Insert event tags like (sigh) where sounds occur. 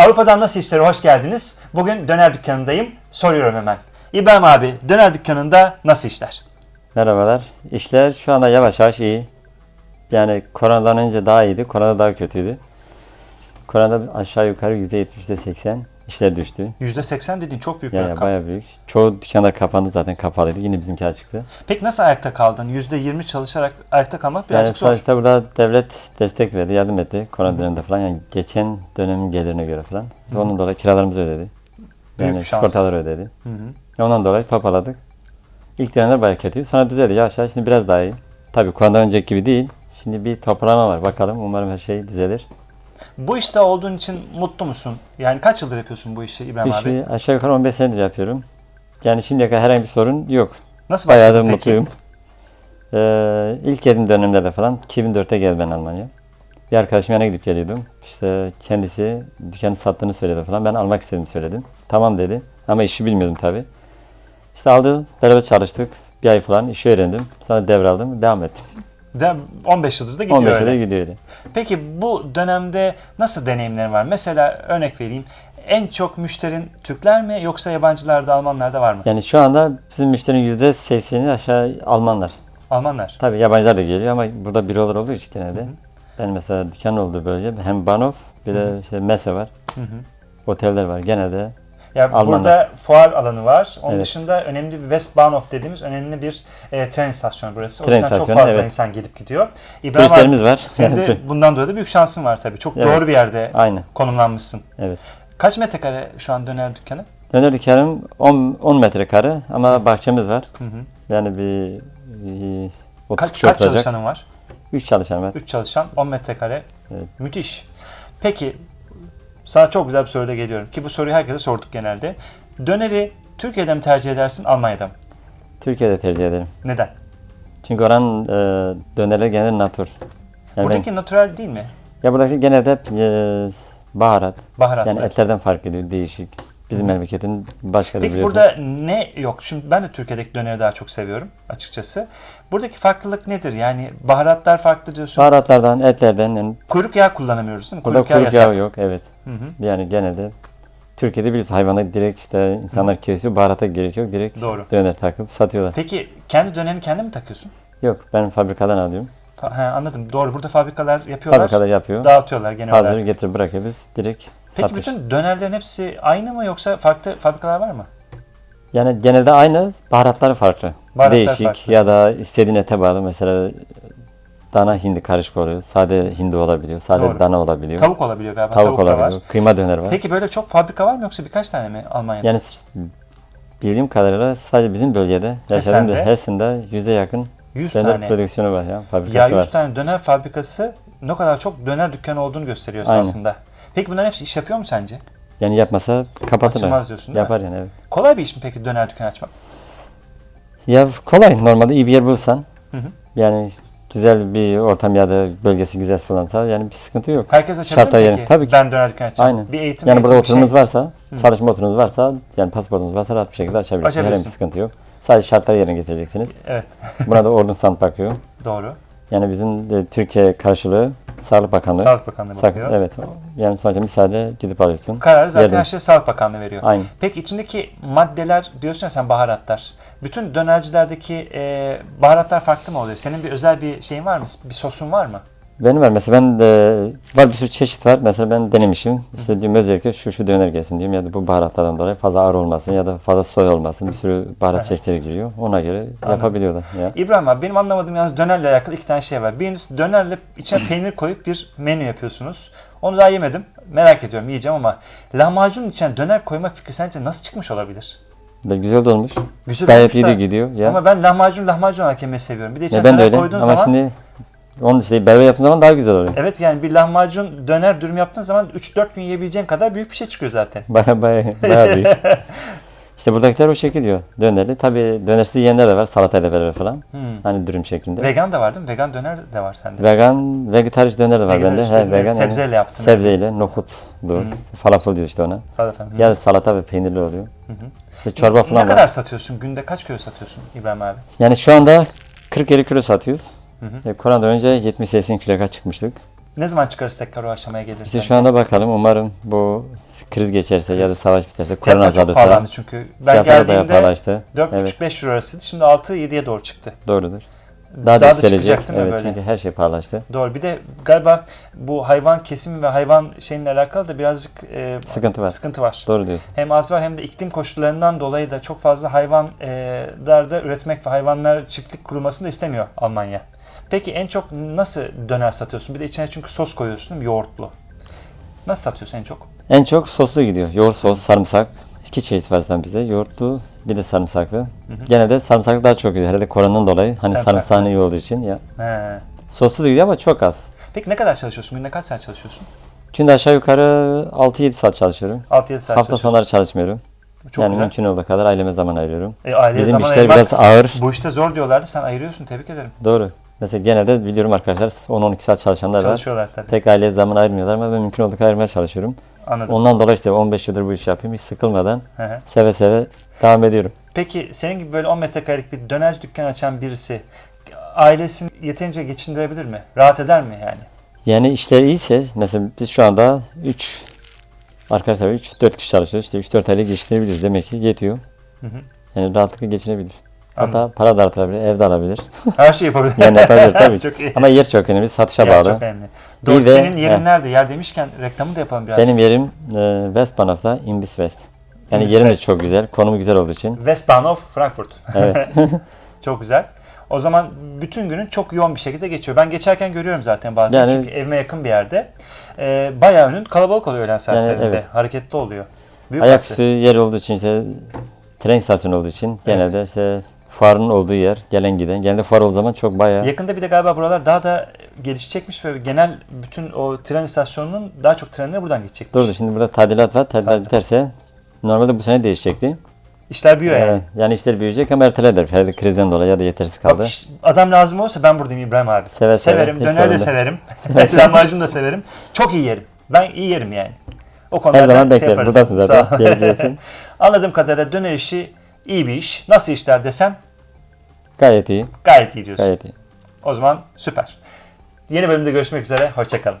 Avrupa'dan Nasıl İşlere hoş geldiniz. Bugün döner dükkanındayım. Soruyorum hemen. İbrahim abi döner dükkanında nasıl işler? Merhabalar. İşler şu anda yavaş yavaş iyi. Yani koronadan önce daha iyiydi. Korona daha kötüydü. Koronada aşağı yukarı %70, %80 işler düştü. %80 dediğin çok büyük bir Yani rakam. bayağı büyük. Çoğu dükkanlar kapandı zaten kapalıydı. Yine bizimkiler çıktı. Peki nasıl ayakta kaldın? %20 çalışarak ayakta kalmak birazcık Yani zor. sonuçta burada devlet destek verdi, yardım etti. Korona döneminde falan. Yani geçen dönemin gelirine göre falan. Ondan dolayı kiralarımızı ödedi. Büyük Yani şans. sigortaları ödedi. Hı hı. Ondan dolayı toparladık. İlk dönemler bayağı kötüydü. Sonra düzeldi yavaş yavaş. Şimdi biraz daha iyi. Tabii koronadan önceki gibi değil. Şimdi bir toparlama var. Bakalım umarım her şey düzelir. Bu işte olduğun için mutlu musun? Yani kaç yıldır yapıyorsun bu işi İbrahim abi? işi aşağı yukarı 15 senedir yapıyorum. Yani şimdiye kadar herhangi bir sorun yok. Nasıl Bayağı da başladın peki? mutluyum. Ee, ilk geldiğim dönemlerde falan 2004'te geldim ben Almanya. Bir arkadaşım yanına gidip geliyordum. İşte kendisi dükkanı sattığını söyledi falan. Ben almak istedim söyledim. Tamam dedi. Ama işi bilmiyordum tabi. İşte aldı. Beraber çalıştık. Bir ay falan işi öğrendim. Sonra devraldım. Devam ettim. De- 15 yıldır da gidiyor 15 öyle. yılda gidiyor öyle. Peki bu dönemde nasıl deneyimlerin var? Mesela örnek vereyim. En çok müşterin Türkler mi yoksa yabancılar da Almanlar da var mı? Yani şu anda bizim müşterinin %80'i aşağı Almanlar. Almanlar. Tabii yabancılar da geliyor ama burada bürolar olduğu için genelde. Ben mesela dükkan olduğu bölge hem Bahnhof bir de işte Messe var. Hı hı. Oteller var. Genelde Ya burada fuar alanı var. Onun Evet. dışında önemli bir Westbahnhof dediğimiz önemli bir e, tren istasyonu burası. O Tren yüzden çok fazla evet. insan gelip gidiyor. İbrahim turistlerimiz var. senin de (laughs) bundan dolayı da büyük şansın var tabii. Çok Evet. doğru bir yerde Aynı. konumlanmışsın. Evet. Kaç metrekare şu an döner dükkanı? Döner dükkanım 10, 10 metrekare ama bahçemiz var. Hı hı. Yani bir, bir 30 Kaç, kaç çalışanın var? 3 çalışan var. 3 çalışan, 10 metrekare. Evet. Müthiş. Peki sana çok güzel bir soruyla geliyorum ki bu soruyu herkese sorduk genelde. Döneri Türkiye'de mi tercih edersin, Almanya'da mı? Türkiye'de tercih ederim. Neden? Çünkü oranın e, dönerleri genelde natür. Yani Buradaki natural değil mi? ben, ya buradaki genelde e, baharat. Baharatlar. Yani etlerden fark ediyor. Değişik. Bizim memleketin başka da Peki biliyorsun. burada ne yok? Şimdi ben de Türkiye'deki döneri daha çok seviyorum açıkçası. Buradaki farklılık nedir? Yani baharatlar farklı diyorsun. Baharatlardan, etlerden yani kuyruk yağı kullanamıyoruz değil mi? burada Kuyruk yağı yasak. yok. Evet. Hı hı. Yani genelde Türkiye'de biliyorsun hayvanı direkt işte insanlar kesiyor. Baharata gerek yok. Direkt Doğru. döner takıp satıyorlar. Peki kendi dönerini kendi mi takıyorsun? Yok ben fabrikadan alıyorum. Fa- He, anladım. Doğru. Burada fabrikalar yapıyorlar. Fabrikada yapıyor. Dağıtıyorlar genel Hazır olarak. getir bırakıyor biz direkt Peki satış. bütün dönerlerin hepsi aynı mı yoksa farklı fabrikalar var mı? Yani genelde aynı baharatları farklı. Baharatlar Değişik farklı. ya da istediğin ete bağlı. Mesela dana hindi karışık oluyor. Sade hindi olabiliyor. Sade Doğru. dana olabiliyor. Tavuk olabiliyor galiba. Tavuk, Tavuk, olabiliyor. var. Kıyma döner var. Peki böyle çok fabrika var mı yoksa birkaç tane mi Almanya'da? Yani bildiğim kadarıyla sadece bizim bölgede yaşadığım Hessen'de? Hessen'de yüze yakın 100 döner tane. prodüksiyonu var ya. Ya Fabrikası 100 var. tane döner fabrikası ne kadar çok döner dükkanı olduğunu gösteriyor Aynen. aslında. Peki bunların hepsi iş yapıyor mu sence? Yani yapmasa kapatırlar. Açılmaz diyorsun değil mi? Yapar yani evet. Kolay bir iş mi peki döner dükkanı açmak? Ya kolay normalde iyi bir yer bulsan. Hı hı. Yani güzel bir ortam ya da bölgesi güzel falansa yani bir sıkıntı yok. Herkes açabilir Şartlar mi peki? tabii ki. Ben döner dükkanı açacağım. Aynen. Bir eğitim Yani eğitim burada bir şey. oturumuz varsa, çalışma oturumunuz varsa, yani pasaportunuz varsa rahat bir şekilde açabilirsiniz. Herhangi bir Açabilirsin. sıkıntı yok. Sadece şartları yerine getireceksiniz. Evet Buna da Ordun Sanat bakıyor. doğru. Yani bizim de Türkiye karşılığı Sağlık Bakanlığı. Sağlık Bakanlığı Sak- bakıyor. evet. Yani sonuçta müsaade gidip alıyorsun. Kararı zaten her şey Sağlık Bakanlığı veriyor. Aynı. Peki içindeki maddeler diyorsun ya sen baharatlar. Bütün dönercilerdeki e, baharatlar farklı mı oluyor? Senin bir özel bir şeyin var mı? Bir sosun var mı? Benim var mesela ben de var bir sürü çeşit var. Mesela ben denemişim. İşte diyorum özellikle şu şu döner gelsin diyorum ya da bu baharatlardan dolayı fazla ağır olmasın ya da fazla soy olmasın. Bir sürü baharat çeşitleri giriyor. Ona göre yapabiliyorlar. Ya. İbrahim abi benim anlamadığım yalnız dönerle alakalı iki tane şey var. Birincisi dönerle içine (clears throat) peynir koyup bir menü yapıyorsunuz. Onu daha yemedim. Merak ediyorum yiyeceğim ama lahmacunun içine döner koyma fikri sence nasıl çıkmış olabilir? Da güzel de olmuş. Güzel Gayet olmuş iyi da- de gidiyor. Ya. Ama ben lahmacun lahmacun olarak yemeyi seviyorum. Bir de içine Ya ben de döner öyle. koyduğun Ama zaman şimdi onun işte berber yaptığın zaman daha güzel oluyor. Evet yani bir lahmacun döner dürüm yaptığın zaman 3-4 gün yiyebileceğin kadar büyük bir şey çıkıyor zaten. (laughs) Baya baya baya büyük. (laughs) İşte buradakiler o şekil diyor. Dönerli. Tabii dönersiz yiyenler de var salatayla beraber falan. Hmm. Hani dürüm şeklinde. Vegan da var değil mi? Vegan döner de var sende. vegan, vegetarian döner de var Vegan bende. işte, He, vegan sebzeyle yani. yaptın. Sebzeyle, nohutdur. Falafel diyor işte ona. Falan efendim. Ya da salata ve peynirli oluyor. hı. İşte çorba Ne falan kadar var. satıyorsun? Günde kaç kilo satıyorsun İbrahim abi? Yani şu anda 40-50 kilo satıyoruz. Hı hı. E, önce 70-80 kiloya çıkmıştık. Ne zaman çıkarız tekrar o aşamaya gelirsen? İşte şu anda bakalım umarım bu kriz geçerse ya da Kriz. savaş biterse, korona Fiyatlar çok azalırsa pahalandı çünkü. Ben geldiğimde pahalaştı. 4,5-5 euro arasıydı. Şimdi 6-7'ye doğru çıktı. Doğrudur. Daha, da da yükselecek. mi Evet böyle? çünkü her şey pahalaştı. Doğru. Bir de galiba bu hayvan kesimi ve hayvan şeyinle alakalı da birazcık e, Sıkıntı var. sıkıntı var. Doğru diyorsun. Hem az var hem de iklim koşullarından dolayı da çok fazla hayvanlarda üretmek ve hayvanlar çiftlik kurulmasını da istemiyor Almanya. Peki en çok nasıl döner satıyorsun? Bir de içine çünkü sos koyuyorsun değil mi? Yoğurtlu. Nasıl satıyorsun en çok? En çok soslu gidiyor. Yoğurt sos, sarımsak. İki çeşit var zaten bizde. Yoğurtlu bir de sarımsaklı. Genelde sarımsaklı daha çok gidiyor. Herhalde koronadan dolayı. Hani Sarımsaklı. sarımsağın iyi olduğu için ya. He. Soslu da gidiyor ama çok az. Peki ne kadar çalışıyorsun? Günde kaç saat çalışıyorsun? Günde aşağı yukarı 6-7 saat çalışıyorum. 6-7 saat Hafta çalışıyorsun. sonları çalışmıyorum. Çok yani güzel. mümkün olduğu kadar aileme zaman ayırıyorum. E, aileye Bizim zaman işler ayırmak biraz ağır. bu işte zor diyorlardı. Sen ayırıyorsun. Tebrik ederim. Doğru. Mesela genelde biliyorum arkadaşlar 10-12 saat çalışanlar var. Çalışıyorlar tabii. Pek aileye zaman ayırmıyorlar ama ben mümkün olduğu kadar ayırmaya çalışıyorum. Anladım. Ondan dolayı işte 15 yıldır bu işi yapıyorum. Hiç sıkılmadan Hı hı. seve seve devam ediyorum. Peki senin gibi böyle 10 metrekarelik bir dönerci dükkan açan birisi ailesini yeterince geçindirebilir mi? Rahat eder mi yani? Yani işler iyiyse mesela biz şu anda 3 arkadaşlar 3 4 kişi çalışıyoruz. İşte 3 4 aylık geçinebiliriz. Demek ki yetiyor. Hı hı. Yani rahatlıkla geçinebilir. Anladım. Hatta para da artabilir, ev de alabilir. Her şeyi yapabilir. Yani yapabilir tabii. (laughs) çok iyi. Ama yer çok önemli, satışa Yer bağlı. çok önemli. Doğru senin yerin Heh. nerede? Yer demişken reklamı da yapalım biraz. Benim yerim e, West Bahnhof'ta, Imbis West. Yani Imbis yerim de çok güzel, konumu güzel olduğu için. Westbahnhof Frankfurt. Evet. (laughs) çok güzel. O zaman bütün günün çok yoğun bir şekilde geçiyor. Ben geçerken görüyorum zaten bazen Yani- çünkü evime yakın bir yerde. Ee, bayağı önün kalabalık oluyor öğlen saatlerinde. evet. Hareketli oluyor. Büyük Ayaküstü yer olduğu için işte tren istasyonu olduğu için genelde işte fuarın olduğu yer, gelen giden. Genelde fuar olduğu zaman çok bayağı Yakında bir de galiba buralar daha da gelişecekmiş ve genel bütün o tren istasyonunun daha çok trenleri buradan geçecekmiş. Durdu. Şimdi burada tadilat var. Tadilat Tadilat. biterse normalde bu sene değişecekti. İşler büyüyor yani. Yani. yani işler büyüyecek ama ertelediler. Herhalde krizden dolayı ya da yetersiz Bak, kaldı. iş- adam lazım olsa ben buradayım İbrahim abi. Seve seve, severim. hiç Döner de sorun severim. Lahmacun (laughs) da severim. Çok iyi yerim. Ben iyi yerim yani. O konuda Her zaman beklerim. Buradasın zaten. Gelebilirsin. (laughs) Anladığım kadarıyla döner işi iyi bir iş. Nasıl işler desem Gayet iyi. gayet iyi diyorsun. Gayet iyi. O zaman süper. Yeni bölümde görüşmek üzere. Hoşçakalın.